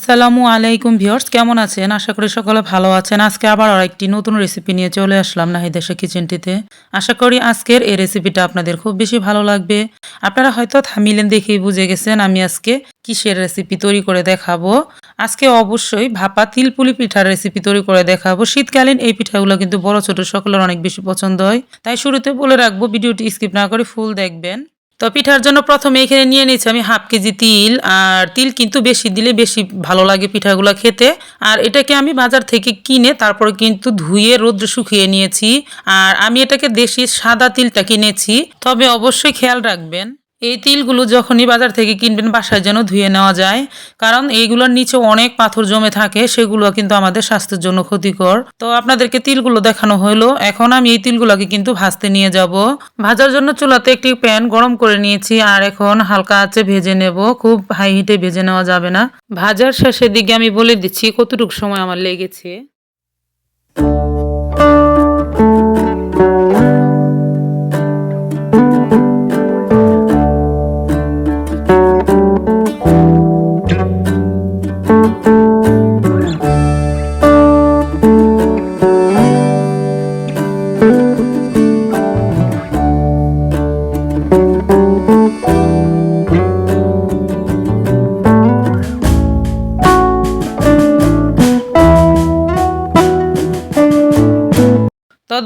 আসসালামু আলাইকুম ভিউয়ার্স, কেমন আছেন? আশা করি সকলে ভালো আছেন। আজকে আবার আর একটি নতুন রেসিপি নিয়ে চলে আসলাম নাহিদেশা কিচেনটিতে আশা করি আজকের এই রেসিপিটা আপনাদের খুব বেশি ভালো লাগবে। আপনারা হয়তো থামিলেন দেখেই বুঝে গেছেন আমি আজকে কিসের রেসিপি তৈরি করে দেখাবো। আজকে অবশ্যই ভাপা তিলপুলি পিঠার রেসিপি তৈরি করে দেখাবো। শীতকালীন এই পিঠাগুলো কিন্তু বড় ছোট, সকলের অনেক বেশি পছন্দ হয়। তাই শুরুতে বলে রাখব, ভিডিওটি স্কিপ না করে ফুল দেখবেন। তো পিঠার জন্য প্রথমে এখানে নিয়ে নিয়েছি আমি হাফ কেজি তিল, আর তিল কিন্তু বেশি দিলে বেশি ভালো লাগে পিঠাগুলো খেতে। আর এটাকে আমি বাজার থেকে কিনে তারপরে কিন্তু ধুয়ে রোদ্র শুকিয়ে নিয়েছি। আর আমি এটাকে দেশি সাদা তিলটা কিনেছি তবে অবশ্যই খেয়াল রাখবেন এই তিলগুলো যখনই বাজার থেকে কিনবেন, বাসায় যেন ধুয়ে নেওয়া যায়। কারণ এইগুলোর নিচে অনেক পাথর জমে থাকে, সেগুলো কিন্তু আমাদের স্বাস্থ্যের জন্য ক্ষতিকর। তো আপনাদেরকে তিলগুলো দেখানো হলো এখন আমি এই তিলগুলোকে কিন্তু ভাজতে নিয়ে যাব। ভাজার জন্য চুলাতে একটি প্যান গরম করে নিয়েছি, আর এখন হালকা আঁচে ভেজে নেব। খুব হাই হিটে ভেজে নেওয়া যাবে না। ভাজার শেষের দিকে আমি বলে দিচ্ছি কতটুকু সময় আমার লেগেছে।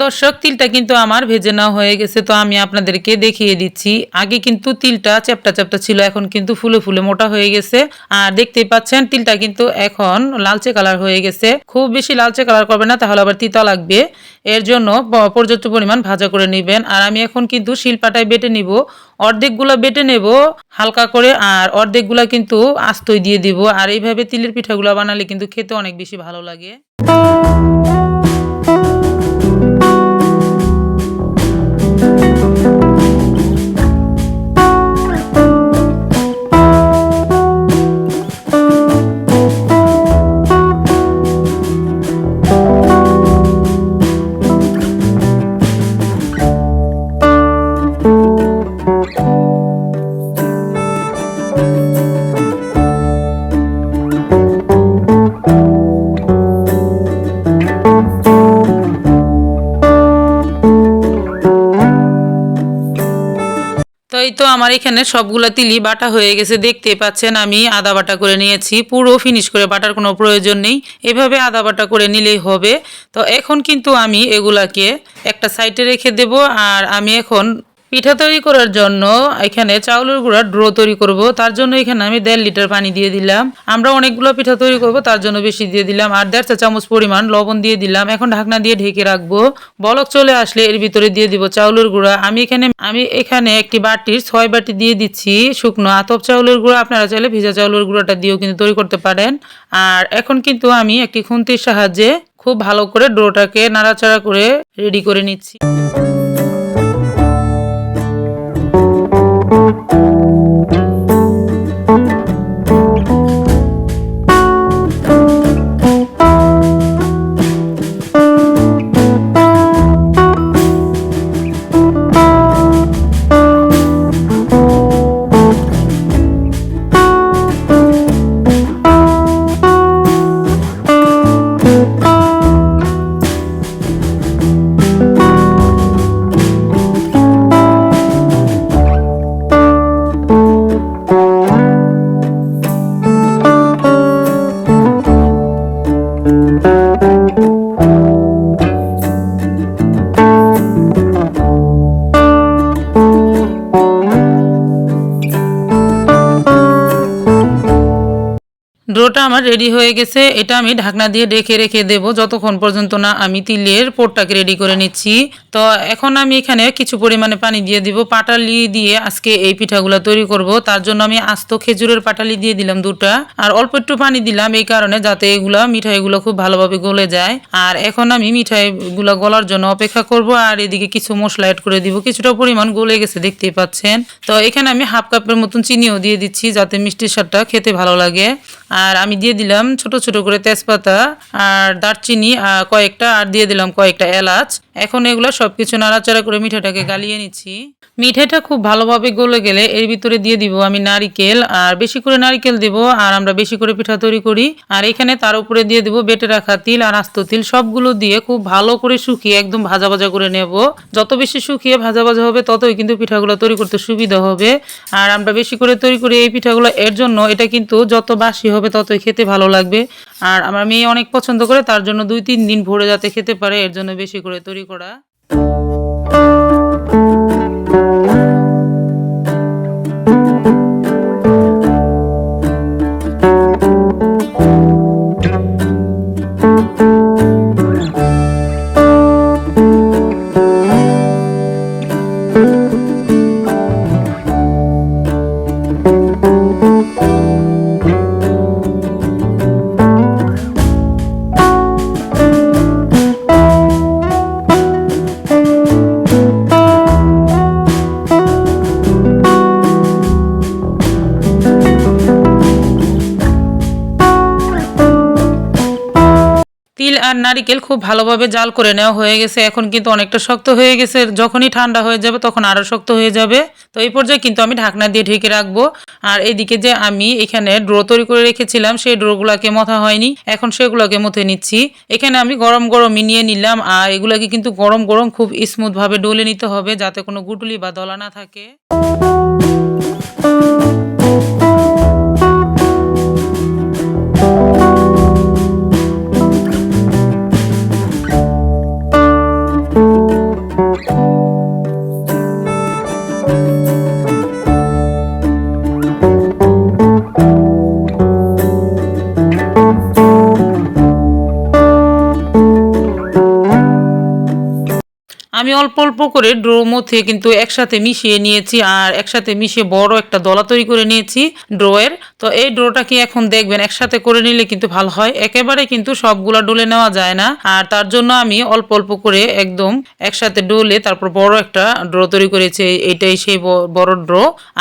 দর্শক, তিলটা কিন্তু আমার ভেজে নেওয়া হয়ে গেছে, তো আমি আপনাদেরকে দেখিয়ে দিচ্ছি। আগে কিন্তু তিলটা চ্যাপটা চ্যাপটা ছিল, এখন কিন্তু ফুলে ফুলে মোটা হয়ে গেছে। আর দেখতেই পাচ্ছেন, তিলটা কিন্তু এখন লালচে কালার হয়ে গেছে। খুব বেশি লালচে কালার করবে না, তাহলে আবার তিতা লাগবে। এর জন্য পর্যাপ্ত পরিমাণ ভাজা করে নেবেন। আর আমি এখন কিন্তু শিলপাটায় বেটে নিব। অর্ধেকগুলো বেটে নেব হালকা করে, আর অর্ধেকগুলো কিন্তু আস্তই দিয়ে দিব। আর এইভাবে তিলের পিঠাগুলো বানালে কিন্তু খেতে অনেক বেশি ভালো লাগে। এই তো আমার এখানে সবগুলা তিলি বাটা হয়ে গেছে, দেখতে পাচ্ছেন আমি। আদা বাটা করে নিয়েছি, পুরো ফিনিশ করে বাটার কোনো প্রয়োজন নেই। এভাবে আদা বাটা করে নিলেই হবে। তো এখন কিন্তু আমি এগুলাকে একটা সাইডে রেখে দেব, আর আমি এখন পিঠা তৈরি করার জন্য এখানে চাউলের গুঁড়া ড্রো তৈরি করব। তার জন্য এখানে আমি দেড় লিটার পানি দিয়ে দিলাম। আমরা অনেকগুলো পিঠা তৈরি করব, তার জন্য বেশি দিয়ে দিলাম। আর দেড় চা চামচ পরিমাণ লবণ দিয়ে দিলাম। এখন ঢাকনা দিয়ে ঢেকে রাখব। বলক চলে আসলে এর ভিতরে দিয়ে দিব চাউলের গুঁড়া। আমি এখানে আমি এখানে একটি বাটির ছয় বাটি দিয়ে দিচ্ছি শুকনো আতপ চাউলের গুঁড়া। আপনারা চাইলে ভিজা চাউলের গুঁড়াটা দিয়েও কিন্তু তৈরি করতে পারেন। আর এখন কিন্তু আমি একটি খুন্তির সাহায্যে খুব ভালো করে ডোটাকে নাড়াচাড়া করে রেডি করে নিচ্ছি। ডোটা আমার রেডি হয়ে গেছে। এটা আমি ঢাকনা দিয়ে ঢেকে রেখে দেব। যতক্ষণ পর্যন্ত না আমি তিলের পোরটাকে রেডি করে নিচ্ছি। তো এখন আমি এখানে কিছু পরিমাণে পানি দিয়ে দিব। পাটালি দিয়ে আজকে এই পিঠাগুলো তৈরি করব। তার জন্য আমি আস্ত খেজুরের পাটালি দিয়ে দিলাম দুটা। আর অল্প একটু পানি দিলাম এই কারণে যাতে এগুলা, মিঠাইগুলো খুব ভালোভাবে গলে যায়। আর এখন আমি মিঠাইগুলো গলার জন্য অপেক্ষা করব। আর এদিকে কিছু মশলা অ্যাড করে দিব। কিছুটা পরিমাণ গলে গেছে, দেখতেই পাচ্ছেন। তো এখানে আমি হাফ কাপের মতন চিনিও দিয়ে দিচ্ছি, যাতে মিষ্টির স্বাদটা খেতে ভালো লাগে। আর আমি দিয়ে দিলাম ছোট ছোট করে তেজপাতা আর দারচিনি কয়েকটা, আর দিয়ে দিলাম কয়েকটা এলাচ। এখন এগুলো সবকিছু নাড়াচাড়া করে মিঠাটাকে গালিয়ে নিচ্ছি। মিঠাইটা খুব ভালোভাবে গলে গেলে এর ভিতরে দিয়ে দিব আমি নারিকেল, আর বেশি করে নারিকেল দিব, আর আমরা বেশি করে পিঠা তৈরি করি। আর এখানে তার উপরে দিয়ে দিব বেটে রাখা তিল আর আস্ত তিল, সবগুলো দিয়ে খুব ভালো করে শুকিয়ে একদম ভাজা ভাজা করে নেব। যত বেশি শুকিয়ে ভাজা ভাজা হবে, ততই কিন্তু পিঠাগুলো তৈরি করতে সুবিধা হবে। আর আমরা বেশি করে তৈরি করি এই পিঠাগুলো, এর জন্য এটা কিন্তু যত বাসি হবে, ততই খেতে ভালো লাগবে। আর আমার মেয়ে অনেক পছন্দ করে, তার জন্য দুই তিন দিন ভরে যাতে খেতে পারে, এর জন্য বেশি করে তৈরি করা। আর নারিকেল খুব ভালোভাবে জাল করে নেওয়া হয়ে গেছে। এখন কিন্তু অনেকটা শক্ত হয়ে গেছে। যখনই ঠান্ডা হয়ে যাবে তখন আরও শক্ত হয়ে যাবে। তো এই পর্যায়ে কিন্তু আমি ঢাকনা দিয়ে ঢেকে রাখব। আর এইদিকে যে আমি এখানে ড্রো তৈরি করে রেখেছিলাম, সেই ড্রোগুলোকে মথা হয়নি। এখন সেগুলোকে মথে নিচ্ছি। এখানে আমি গরম গরমই নিয়ে নিলাম। আর এগুলোকে কিন্তু গরম গরম খুব স্মুথভাবে ডলে নিতে হবে যাতে কোনো গুটুলি বা দলা না থাকে। আমি অল্প অল্প করে ড্রো মধ্যে কিন্তু একসাথে মিশিয়ে নিয়েছি আর একসাথে মিশিয়ে বড় একটা দলা তৈরি করে নিয়েছি ড্রোয়ের। তো এই ড্রোটাকে এখন দেখবেন, একসাথে করে নিলে কিন্তু ভালো হয়। একেবারে কিন্তু সবগুলা ডলে নেওয়া যায় না। আর তার জন্য আমি অল্প অল্প করে একদম একসাথে ডোলে তারপর বড় একটা ড্র তৈরি করেছি। এইটাই সেই বড় ড্র।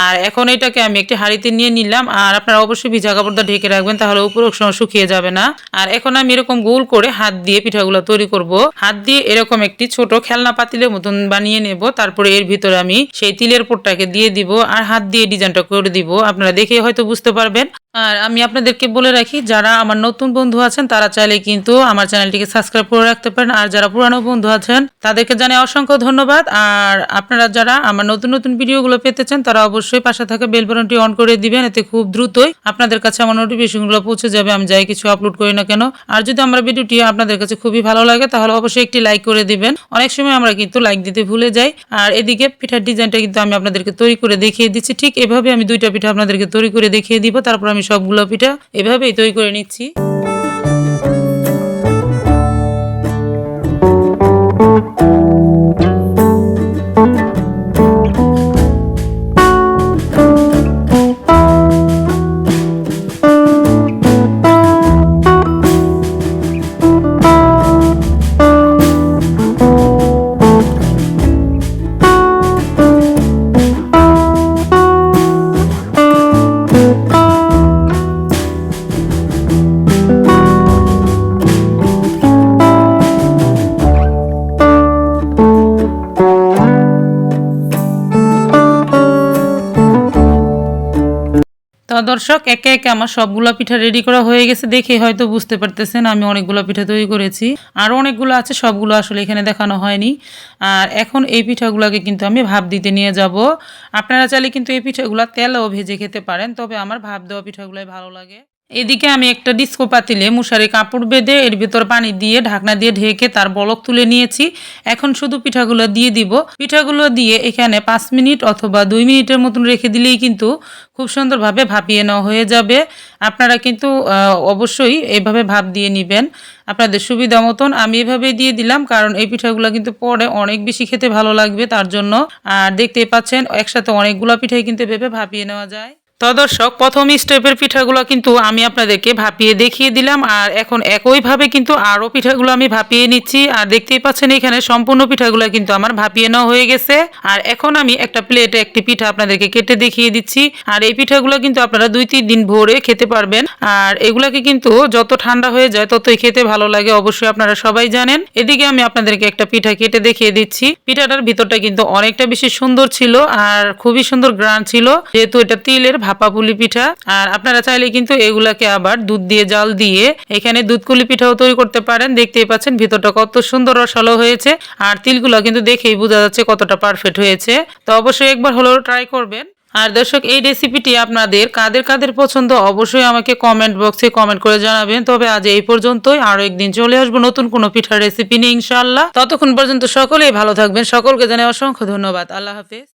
আর এখন এটাকে আমি একটি হাঁড়িতে নিয়ে নিলাম। আর আপনারা অবশ্যই ভিজা কাপড়টা ঢেকে রাখবেন, তাহলে উপরে সময় শুকিয়ে যাবে না। আর এখন আমি এরকম গোল করে হাত দিয়ে পিঠাগুলো তৈরি করব। হাত দিয়ে এরকম একটি ছোট খেলনা পাতিলের মতন বানিয়ে নেব। তারপরে এর ভিতরে আমি সেই তিলের পোটটাকে দিয়ে দিব আর হাত দিয়ে ডিজাইনটা করে দিব। আপনারা দেখে হয়তো বুঝতে পারবেন। আর আমি আপনাদেরকে বলে রাখি, যারা আমার নতুন বন্ধু আছেন, তারা চাইলে কিন্তু আমার চ্যানেলটিকে সাবস্ক্রাইব করে রাখতে পারেন। আর যারা পুরানো বন্ধু আছেন, তাদেরকে জানাই অসংখ্য ধন্যবাদ। আর আপনারা যারা আমার নতুন নতুন ভিডিওগুলো পেতে চান, তারা অবশ্যই পাশে থাকা বেল বাটনটি অন করে দিবেন, এতে খুব দ্রুতই আপনাদের কাছে আমার নোটিফিকেশনগুলো পৌঁছে যাবে। আমি যাই কিছু আপলোড করি না কেন। আর যদি আমার ভিডিওটি আপনাদের কাছে খুবই ভালো লাগে, তাহলে অবশ্যই একটি লাইক করে দিবেন। অনেক সময় আমরা কিন্তু লাইক দিতে ভুলে যাই। আর এদিকে পিঠার ডিজাইনটা কিন্তু আমি আপনাদেরকে তৈরি করে দেখিয়ে দিচ্ছি। ঠিক এভাবে আমি দুইটা পিঠা আপনাদেরকে তৈরি করে দেখিয়ে দিব। তারপর আমি সবগুলো পিঠা এভাবেই তৈরি করে নিচ্ছি। দর্শক, একে একে আমার সবগুলো পিঠা রেডি করা হয়ে গেছে দেখে হয়তো বুঝতে পারতেছেন আমি অনেকগুলো পিঠা তৈরি করেছি। আরও অনেকগুলো আছে, সবগুলো আসলে এখানে দেখানো হয়নি। আর এখন এই পিঠাগুলোকে কিন্তু আমি ভাব দিতে নিয়ে যাব। আপনারা চাইলে কিন্তু এই পিঠাগুলো তেলও ভেজে খেতে পারেন, তবে আমার ভাব দেওয়া পিঠাগুলোই ভালো লাগে। এদিকে আমি একটা ডিস্কো পাতিলে মশারি কাপড় বেঁধে এর ভিতর পানি দিয়ে ঢাকনা দিয়ে ঢেকে তার বলক তুলে নিয়েছি। এখন শুধু পিঠাগুলো দিয়ে দিব। পিঠাগুলো দিয়ে এখানে পাঁচ মিনিট অথবা দুই মিনিটের মতন রেখে দিলেই কিন্তু খুব সুন্দরভাবে ভাপিয়ে নেওয়া হয়ে যাবে। আপনারা কিন্তু অবশ্যই এইভাবে ভাপ দিয়ে নেবেন। আপনাদের সুবিধা মতন আমি এভাবে দিয়ে দিলাম কারণ এই পিঠাগুলো কিন্তু পরে অনেক বেশি খেতে ভালো লাগবে তার জন্য। আর দেখতেই পাচ্ছেন, একসাথে অনেকগুলো পিঠাই কিন্তু এভাবে ভাপিয়ে নেওয়া যায়। তো দর্শক, প্রথম স্টেপের পিঠাগুলো কিন্তু আমি আপনাদেরকে ভাপিয়ে দেখিয়ে দিলাম। আর এখন একইভাবে কিন্তু আরও পিঠাগুলো আমি ভাপিয়ে নিচ্ছি। আর দেখতেই পাচ্ছেন এখানে সম্পূর্ণ পিঠাগুলো কিন্তু আমার ভাপিয়ে নেওয়া হয়ে গেছে। আর এখন আমি একটা প্লেটে একটি পিঠা আপনাদেরকে কেটে দেখিয়ে দিচ্ছি। আর এই পিঠাগুলো কিন্তু আপনারা দুই তিন দিন ভরে খেতে পারবেন। আর এগুলাকে কিন্তু যত ঠান্ডা হয়ে যায়, ততই খেতে ভালো লাগে, অবশ্যই আপনারা সবাই জানেন। এদিকে আমি আপনাদেরকে একটা পিঠা কেটে দেখিয়ে দিচ্ছি। পিঠাটার ভিতরটা কিন্তু অনেকটা বেশি সুন্দর ছিল, আর খুবই সুন্দর গ্রান ছিল। যেহেতু এটা তিলের পুলি পিঠা। আর আপনারা চাইলে কিন্তু এগুলাকে আবার দুধ দিয়ে জাল দিয়ে এখানে দুধ কুলি পিঠাও তৈরি করতে পারেন। দেখতেই পাচ্ছেন ভিতরটা কত সুন্দর রসালো হয়েছে। আর তিলগুলো কিন্তু দেখেই বোঝা যাচ্ছে কতটা পারফেক্ট হয়েছে। তো অবশ্যই একবার হলেও ট্রাই করবেন। আর দর্শক, এই রেসিপিটি আপনাদের কাদের কাদের পছন্দ অবশ্যই আমাকে কমেন্ট বক্সে কমেন্ট করে জানাবেন। তবে আজ এই পর্যন্তই। আরও একদিন চলে আসব নতুন কোনো পিঠার রেসিপি নিয়ে ইনশাআল্লাহ। ততক্ষণ পর্যন্ত সকলেই ভালো থাকবেন। সকলকে জানাই অসংখ্য ধন্যবাদ। আল্লাহ হাফেজ।